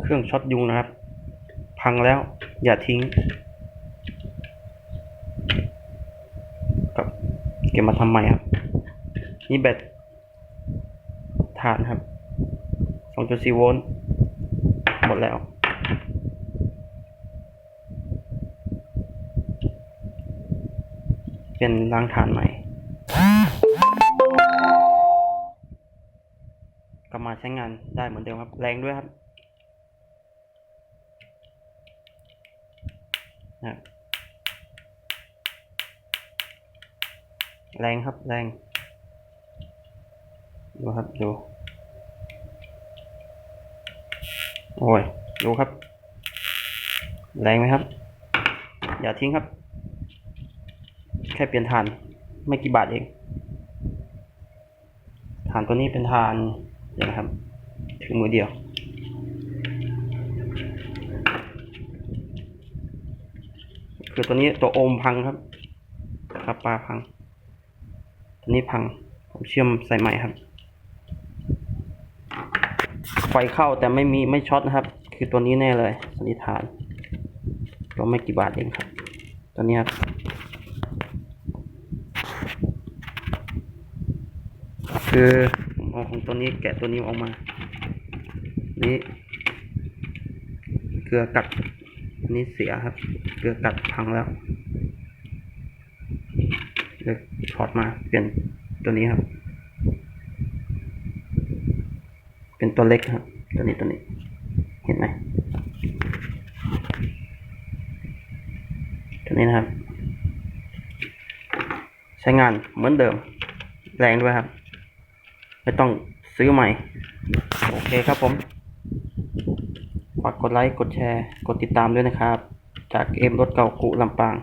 เครื่องช็อตยุงนะครับ พังแล้วอย่าทิ้งกับเก็บมาทำใหม่ครับ นี่แบตฐานครับ2.4โวลต์หมดแล้ว เป็นรางฐานใหม่กลับมาใช้งานได้เหมือนเดิมครับ แรงด้วยครับ นะแรงครับแรง ดูครับ ดู โอ้ย ดูครับ แรงไหมครับ อย่าทิ้งครับ แค่เปลี่ยนฐานไม่กี่บาทเองฐานตัวนี้เป็นฐานเดี๋ยวนะครับถือมือเดียว คือตัวนี้ตัวโอมพังครับครับปลาพัง ตัวนี้พัง ผมเชื่อมใส่ใหม่ครับ ไฟเข้าแต่ไม่มีไม่ช็อตนะครับ คือตัวนี้แน่เลยสันนิษฐานตัวไม่กี่บาทเองครับ ตัวนี้ครับคือผมเอาของตัวนี้แกะตัวนี้ออกมา นี่เกลือกัด นี่เสียครับ เกลือกัดพังแล้วเลยถอดมาเปลี่ยนตัวนี้ครับ เป็นตัวเล็กครับ ตัวนี้ตัวนี้ เห็นไหมตัวนี้นะครับ ใช้งานเหมือนเดิม แรงด้วยครับ ไม่ต้องซื้อใหม่ โอเคครับผม ฝากกดไลค์ กดแชร์ กดติดตามด้วยนะครับ จากเอ็มรถเก่ากุลำปาง